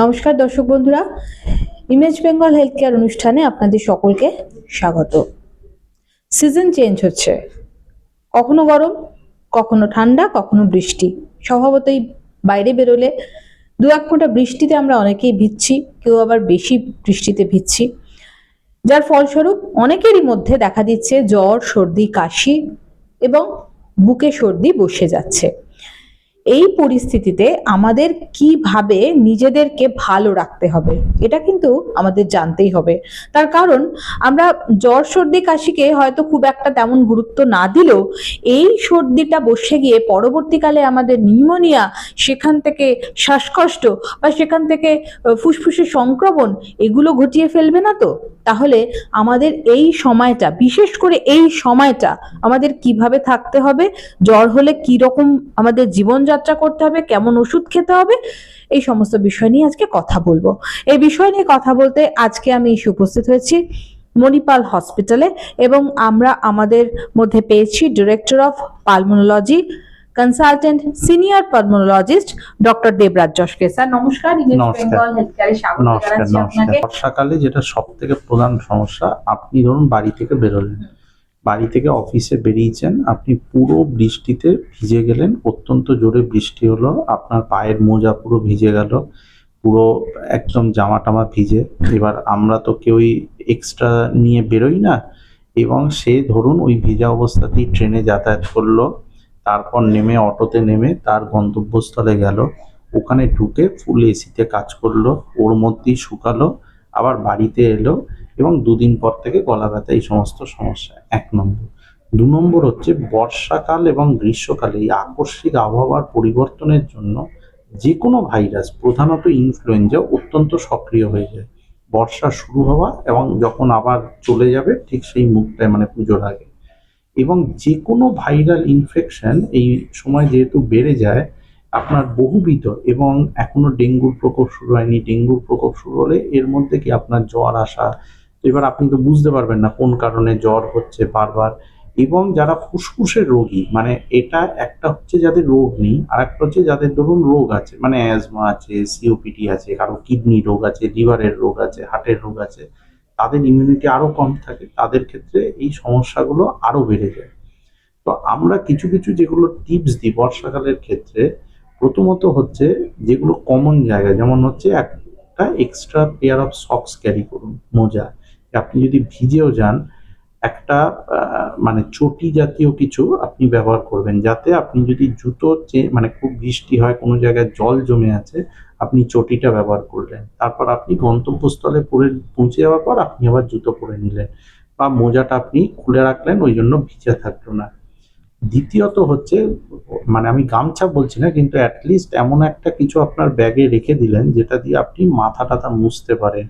নমস্কার দর্শক বন্ধুরা ইমেজ বেঙ্গল হেলথ কেয়ার অনুষ্ঠানে আপনাদের সকলকে স্বাগত। সিজন চেঞ্জ হচ্ছে। কখনো গরম, কখনো ঠান্ডা, কখনো বৃষ্টি। স্বভাবতই বাইরে বেরোলে দু এক ফোঁটা বৃষ্টিতে আমরা অনেকেই ভিজছি, কেউ আবার বেশি বৃষ্টিতে ভিজছি। যার ফলস্বরূপ অনেকেরই মধ্যে দেখা দিচ্ছে জ্বর, সর্দি, কাশি এবং বুকে সর্দি বসে যাচ্ছে। এই পরিস্থিতিতে আমাদের কীভাবে নিজেদেরকে ভালো রাখতে হবে এটা কিন্তু আমাদের জানতেই হবে। তার কারণ আমরা জ্বর সর্দি কাশিকে হয়তো খুব একটা তেমন গুরুত্ব না দিলেও এই সর্দিটা বসে গিয়ে পরবর্তীকালে আমাদের নিউমোনিয়া সেখান থেকে শ্বাসকষ্ট বা সেখান থেকে আহ, ফুসফুসে সংক্রমণ এগুলো ঘটিয়ে ফেলবে না তো? তাহলে আমাদের এই সময়টা, বিশেষ করে এই সময়টা আমাদের কীভাবে থাকতে হবে, জ্বর হলে কি রকম আমাদের জীবনযাত্রা করতে হবে, কেমন ওষুধ খেতে হবে, এই সমস্ত বিষয় নিয়ে আজকে কথা বলব। এই বিষয় নিয়ে কথা বলতে আজকে আমি এসে উপস্থিত হয়েছি মণিপাল হসপিটালে এবং আমরা আমাদের মধ্যে পেয়েছি director of pulmonology consultant senior pulmonologist doctor Debraj যশকে sir নমস্কার। বেঙ্গল হেলথ কেয়ারে স্বাগত জানাচ্ছি আপনাকে। বর্ষাকালে যেটা সব থেকে প্রধান সমস্যা আপনি ধরুন বাড়ি থেকে বেরোলেন। বাড়ি থেকে অফিসে বেরিয়েছেন আপনি পুরো বৃষ্টিতে ভিজে গেলেন অত্যন্ত জোরে বৃষ্টি হলো আপনার পায়ের মোজা পুরো ভিজে গেল পুরো একদম জামা টামা ভিজে। এবার আমরা তো কেউই এক্সট্রা নিয়ে বেরোই না এবং সে ধরুন ওই ভিজা অবস্থাতেই ট্রেনে যাতায়াত করল। তারপর নেমে অটোতে নেমে তার গন্তব্যস্থলে গেল। ওখানে ঢুকে ফুল এসিতে কাজ করল, ওর মধ্যেই শুকালো, আবার বাড়িতে এলো এবং দুদিন পর থেকে গলা ব্যথা এই সমস্ত সমস্যা। এক নম্বর। দু নম্বর হচ্ছে বর্ষাকাল এবং গ্রীষ্মকালে, এই আকস্মিক আবহাওয়ার পরিবর্তনের জন্য যে কোনো ভাইরাস, প্রধানত ইনফ্লুয়েঞ্জা অত্যন্ত সক্রিয় হয়ে যায়। বর্ষা শুরু হওয়া এবং যখন আবার চলে যাবে, ঠিক সেই মুখটায় মানে পুজোর আগে। এবং যে কোনো ভাইরাল ইনফেকশন এই সময় যেহেতু বেড়ে যায়, আপনার বহুবিধ এবং এখনও ডেঙ্গুর প্রকোপ শুরু হয়নি, ডেঙ্গুর প্রকোপ শুরু হলে এর মধ্যে কি আপনার জ্বর আসা? এবার আপনি তো বুঝতে পারবেন না কোন কারণে জ্বর হচ্ছে বারবার। এবং যারা ফুসফুসের রোগী মানে এটা একটা হচ্ছে যাদের রোগ নেই আর একটা হচ্ছে যাদের ধরুন রোগ আছে মানে অ্যাজমা আছে সিওপিডি আছে, কারও কিডনি রোগ আছে লিভারের রোগ আছে হার্টের রোগ আছে তাদের ইমিউনিটি আরও কম থাকে, তাদের ক্ষেত্রে এই সমস্যাগুলো আরও বেড়ে যায়। তো আমরা কিছু কিছু যেগুলো টিপস দিই বর্ষাকালের ক্ষেত্রে, প্রথমত হচ্ছে যেগুলো কমন জায়গা, যেমন হচ্ছে একটা extra pair of socks carry করুন, মোজা। আপনি যদি ভিজেও যান একটা মানে চটি জাতীয় কিছু আপনি ব্যবহার করবেন যাতে আপনি যদি জুতো মানে খুব বৃষ্টি হয়, কোনো জায়গায় জল জমে আছে, আপনি চটিটা ব্যবহার করলেন। তারপর আপনি গন্তব্যস্থলে পরে পৌঁছে যাওয়ার পর আপনি আবার জুতো পরে নিলেন বা মোজাটা আপনি খুলে রাখলেন, ওই জন্য ভিজে থাকল না। দ্বিতীয়ত হচ্ছে মানে আমি গামছা বলছি না, কিন্তু অ্যাটলিস্ট এমন একটা কিছু আপনার ব্যাগে রেখে দিলেন, যেটা দিয়ে আপনি মাথা টাথা মুছতে পারেন।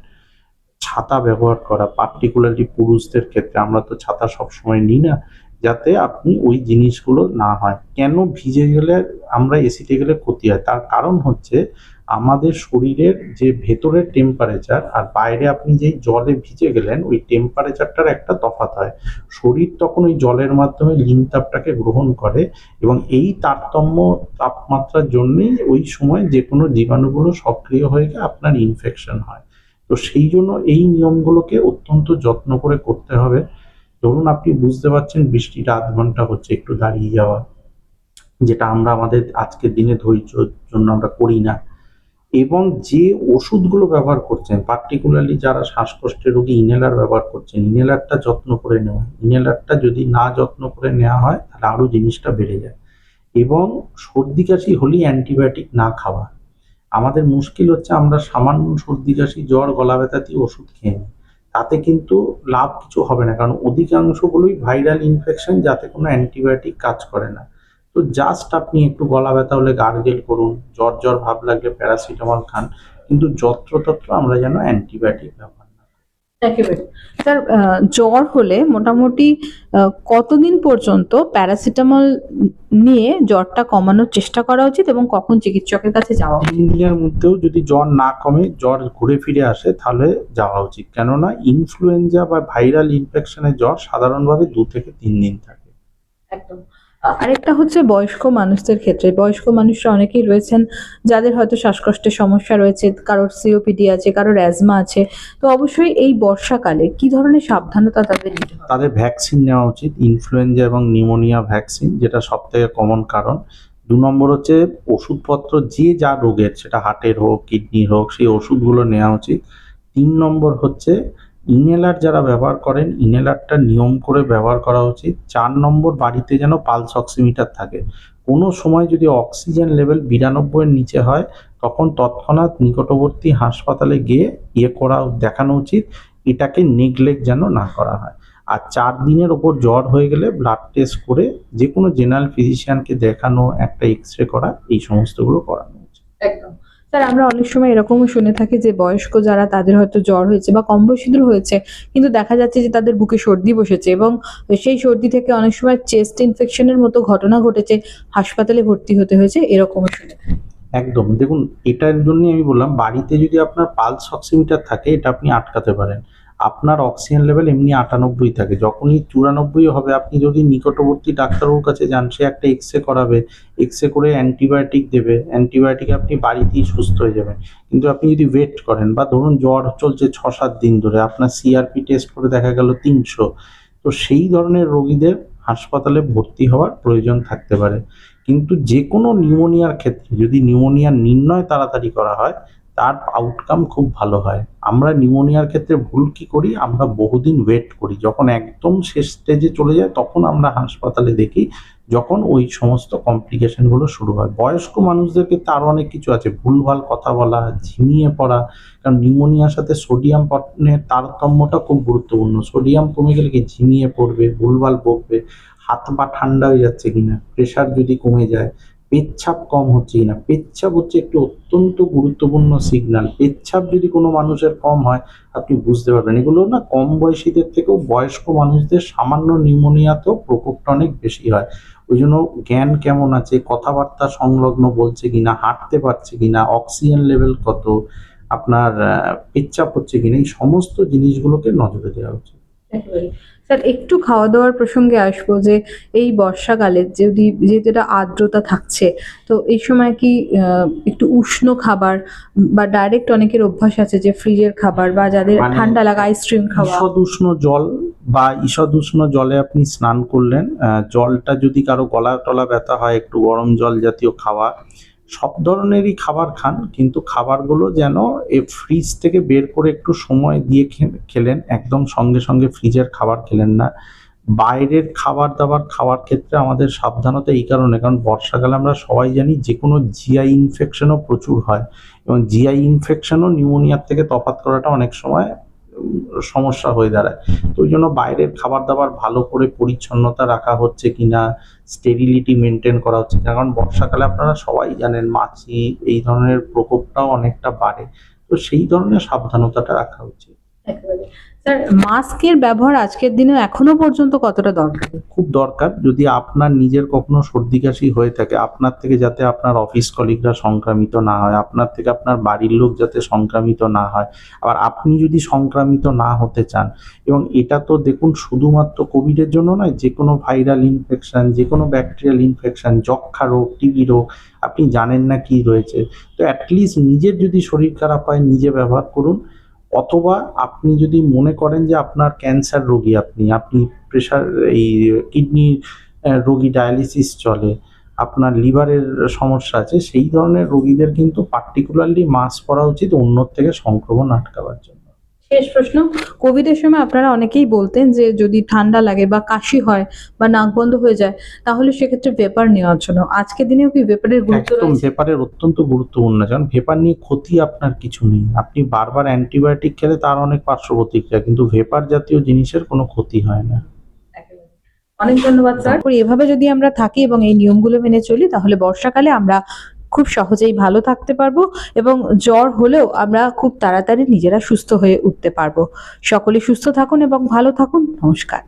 ছাতা ব্যবহার করা পার্টিকুলারলি পুরুষদের ক্ষেত্রে আমরা তো ছাতা সবসময় নিই না, যাতে আপনি ওই জিনিসগুলো না হয়। কেন ভিজে গেলে আমরা এসিতে গেলে ক্ষতি হয়? তার কারণ হচ্ছে আমাদের শরীরের যে ভেতরের টেম্পারেচার আর বাইরে আপনি যেই জলে ভিজে গেলেন, ওই টেম্পারেচারটার একটা তফাৎ হয়। শরীর তখন ওই জলের মাধ্যমে লিন তাপটাকে গ্রহণ করে এবং এই তারতম্য তাপমাত্রার জন্যেই ওই সময় যে কোনো জীবাণুগুলো সক্রিয় হয়ে গিয়ে আপনার ইনফেকশন হয়। তো সেই জন্য এই নিয়মগুলোকে অত্যন্ত যত্ন করে করতে হবে। ধরুন আপনি বুঝতে পারছেন বৃষ্টিটা আধ ঘণ্টা হচ্ছে একটু দাঁড়িয়ে যাওয়া, যেটা আমরা আমাদের আজকের দিনে ধৈর্যর জন্য আমরা করি না। এবং যে ওষুধগুলো ব্যবহার করছেন পার্টিকুলারলি যারা শ্বাসকষ্টের রোগী ইনহেলার ব্যবহার করছেন ইনহেলারটা যত্ন করে নেওয়া। ইনহেলারটা যদি না যত্ন করে নেওয়া হয়, তাহলে আরও জিনিসটা বেড়ে যায়। এবং সর্দি কাশি হলেই অ্যান্টিবায়োটিক না খাওয়া। আমাদের মুশকিল হচ্ছে আমরা সামান্য সর্দি, কাশি, জ্বর, গলা ব্যথা দিয়ে ওষুধ খেয়ে নিই তাতে কিন্তু লাভ কিছু হবে না, কারণ অধিকাংশগুলোই ভাইরাল ইনফেকশন যাতে কোনো অ্যান্টিবায়োটিক কাজ করে না তো জাস্ট আপনি একটু গলা ব্যথা হলে গার্গেল করুন, জ্বর জ্বর ভাব লাগলে প্যারাসিটামল খান, কিন্তু যত্রতত্র আমরা যেন অ্যান্টিবায়োটিক ব্যবহার। একেবারে। স্যার জ্বর হলে মোটামুটি কতদিন পর্যন্ত প্যারাসিটামল নিয়ে জ্বরটা কমানোর চেষ্টা করা উচিত এবং কখন চিকিৎসকের কাছে যাওয়া উচিত? তিন দিনের মধ্যেও যদি জ্বর না কমে জ্বর ঘুরে ফিরে আসে তাহলে যাওয়া উচিত। কেননা ইনফ্লুয়েঞ্জা বা ভাইরাল ইনফেকশনের জ্বর সাধারণভাবে দু থেকে তিন দিন থাকে। একদম। আরেকটা হচ্ছে বয়স্ক মানুষদের ক্ষেত্রে। বয়স্ক মানুষরা অনেকেই রয়েছেন যাদের হয়তো শ্বাসকষ্টের সমস্যা রয়েছে, কারোর সিওপিডি আছে, কারোর অ্যাজমা আছে। তো অবশ্যই এই বর্ষাকালে কি ধরনের সাবধানতা তাদের নিতে তাদের ভ্যাকসিন নেওয়া উচিত ইনফ্লুয়েঞ্জা এবং নিউমোনিয়া ভ্যাকসিন যেটা সব থেকে কমন কারণ। দু নম্বর হচ্ছে ওষুধপত্র যে যা রোগের, সেটা হার্টের হোক কিডনির হোক, সেই ওষুধগুলো নেওয়া উচিত। তিন নম্বর হচ্ছে ইনহেলার যারা ব্যবহার করেন, ইনহেলারটা নিয়ম করে ব্যবহার করা উচিত। চার নম্বর বাড়িতে যেন পালস অক্সিমিটার থাকে। কোনো সময় যদি অক্সিজেন লেভেল বিরানব্বইয়ের নিচে হয়, তখন তৎক্ষণাৎ নিকটবর্তী হাসপাতালে গিয়ে ইয়ে করা, দেখানো উচিত। এটাকে নেগলেক্ট যেন না করা হয়। আর চার দিনের ওপর জ্বর হয়ে গেলে ব্লাড টেস্ট করে যে কোনো জেনারেল ফিজিশিয়ানকে দেখানো, একটা এক্স রে করা, এই সমস্তগুলো করানো উচিত। একদম। স্যার, আমরা অনেক সময় এরকমও শুনে থাকি যে বয়স্ক যারা তাদের হয়তো জ্বর হয়েছে বা কম বয়সীদের হয়েছে, কিন্তু দেখা যাচ্ছে যে তাদের বুকে সর্দি বসেছে এবং সেই সর্দি থেকে অনেক সময় চেস্ট ইনফেকশনের মতো ঘটনা ঘটেছে, হাসপাতালে ভর্তি হতে হয়েছে এরকম শুনে একদম। দেখুন, এটার জন্য আমি বললাম, বাড়িতে যদি আপনার পালস অক্সিমিটার থাকে, এটা আপনি আটকাতে পারেন। আপনার অক্সিজেন লেভেল এমনি আটানব্বই থাকে। যখনই চুরানব্বই হবে, আপনি যদি নিকটবর্তী ডাক্তারবাবুর কাছে যান, সে একটা এক্স রে করাবে। এক্স রে করে অ্যান্টিবায়োটিক দেবে। অ্যান্টিবায়োটিক আপনি বাড়িতেই সুস্থ হয়ে যাবেন। কিন্তু আপনি যদি ওয়েট করেন, বা ধরুন জ্বর চলছে ছ সাত দিন ধরে, আপনার সিআরপি টেস্ট করে দেখা গেল তিনশো, তো সেই ধরনের রোগীদের হাসপাতালে ভর্তি হওয়ার প্রয়োজন থাকতে পারে। কিন্তু যে কোনো নিউমোনিয়ার ক্ষেত্রে, যদি নিউমোনিয়ার নির্ণয় তাড়াতাড়ি করা হয় তার আউটকাম খুব ভালো হয়। আমরা নিউমোনিয়ার ক্ষেত্রে ভুল কি করি? আমরা বহুদিন ওয়েট করি। যখন একদম শেষ স্টেজে চলে যায়, তখন আমরা হাসপাতালে দেখি, যখন ওই সমস্ত কমপ্লিকেশনগুলো শুরু হয়। বয়স্ক মানুষদের ক্ষেত্রে আরও অনেক কিছু আছে। ভুলভাল কথা বলা, ঝিমিয়ে পড়া, কারণ নিউমোনিয়ার সাথে সোডিয়াম পটনের তারতম্যটা খুব গুরুত্বপূর্ণ। সোডিয়াম কমে গেলে কি? ঝিমিয়ে পড়বে, ভুলভাল বকবে, হাত পা ঠান্ডা হয়ে যাচ্ছে কিনা? প্রেশার যদি কমে যায় পেচ্ছাপ কম হচ্ছে কিনা পেচ্ছাপ হচ্ছে একটি অত্যন্ত গুরুত্বপূর্ণ সিগন্যাল পেচ্ছাপ যদি কোনো মানুষের কম হয়, আপনি বুঝতে পারবেন। এগুলো না কম বয়সীদের থেকেও বয়স্ক মানুষদের সামান্য নিউমোনিয়াতেও প্রকোপটা অনেক বেশি হয়। ওই জন্য জ্ঞান কেমন আছে? কথাবার্তা সংলগ্ন বলছে কিনা? হাঁটতে পারছে কিনা? অক্সিজেন লেভেল কত? আপনার পেচ্ছাপ হচ্ছে কিনা? এই সমস্ত জিনিসগুলোকে নজরে দেওয়া উচিত। স্যার একটু খাওয়া দাওয়ার প্রসঙ্গে আসব যে এই বর্ষাকালে যদি যেহেতু এটা আর্দ্রতা থাকছে তো এই সময় কি একটু উষ্ণ খাবার বা ডাইরেক্ট অনেকের অভ্যাস আছে যে ফ্রিজের খাবার বা যাদের মানে ঠান্ডা লাগা আইসক্রিম খাওয়া? ঈষদ উষ্ণ জল বা ঈষদ উষ্ণ জলে আপনি স্নান করলেন আহ, জলটা যদি কারও গলা টলা ব্যথা হয় একটু গরম জল জাতীয় খাওয়া সব ধরনেরই খাবার খান, কিন্তু খাবারগুলো যেন এ ফ্রিজ থেকে বের করে একটু সময় দিয়ে খেলেন, একদম সঙ্গে সঙ্গে ফ্রিজের খাবার খেলেন না। বাইরের খাবার দাবার খাওয়ার ক্ষেত্রে আমাদের সাবধানতা এই কারণে, কারণ বর্ষাকালে আমরা সবাই জানি যে কোনো জিআই ইনফেকশনও প্রচুর হয় এবং জিআই ইনফেকশনও নিউমোনিয়ার থেকে তফাৎ করাটা অনেক সময় সমস্যা হয়ে দাঁড়ায়। তো ওই জন্য বাইরের খাবার দাবার ভালো করে পরিচ্ছন্নতা রাখা হচ্ছে কিনা স্টেরিলিটি মেনটেন করা হচ্ছে কিনা, কারণ বর্ষাকালে আপনারা সবাই জানেন মাছি, এই ধরনের প্রকোপটাও অনেকটা বাড়ে। তো সেই ধরনের সাবধানতাটা রাখা উচিত। মাস্কের ব্যবহার আজকের দিনে এখনও পর্যন্ত কতটা দরকার? খুব দরকার। যদি আপনার নিজের কখনো সর্দি কাশি হয়ে থাকে, আপনার থেকে যাতে আপনার অফিস কলিগরা সংক্রামিত না হয়, আপনার থেকে আপনার বাড়ির লোক যাতে সংক্রামিত না হয়, আবার আপনি যদি সংক্রামিত না হতে চান, এবং এটা তো দেখুন শুধুমাত্র কোভিডের জন্য নয়, যে কোনো ভাইরাল ইনফেকশন যে কোনো ব্যাকটেরিয়াল ইনফেকশন যক্ষা রোগ, টিবি রোগ, আপনি জানেন না কি রয়েছে। তো অ্যাটলিস্ট নিজের যদি শরীর খারাপ হয়, নিজে ব্যবহার করুন। অথবা আপনি যদি মনে করেন যে আপনার ক্যান্সার রোগী আপনি আপনি প্রেশার এই কিডনি রোগী ডায়ালিসিস চলে, আপনার লিভারের সমস্যা আছে, সেই ধরনের রোগীদের কিন্তু পার্টিকুলারলি মাস্ক পরা উচিত, অন্যর থেকে সংক্রমণ আটকাবার জন্য। শেষ প্রশ্ন কোভিডের সময় আপনারা অনেকেই বলতেন যে যদি ঠান্ডা লাগে বা কাশি হয় বা নাক বন্ধ হয়ে যায় তাহলে সেক্ষেত্রে ভেপার নেওয়ার জন্য। আজকের দিনেও কি ভেপারের গুরুত্ব একদম ভেপারের অত্যন্ত গুরুত্বপূর্ণ কারণ ভেপার নিয়ে ক্ষতি আপনার কিছু নেই। আপনি বারবার অ্যান্টিবায়োটিক খেলে তার অনেক পার্শ্ব প্রতিক্রিয়া কিন্তু ভেপার জাতীয় জিনিসের কোনো ক্ষতি হয় না। অনেক ধন্যবাদ স্যার। এভাবে যদি আমরা থাকি এবং এই নিয়মগুলো মেনে চলি তাহলে বর্ষাকালে আমরা খুব সহজেই ভালো থাকতে পারব এবং জ্বর হলেও আমরা খুব তাড়াতাড়ি নিজেরা সুস্থ হয়ে উঠতে পারব। সকলে সুস্থ থাকুন এবং ভালো থাকুন। নমস্কার।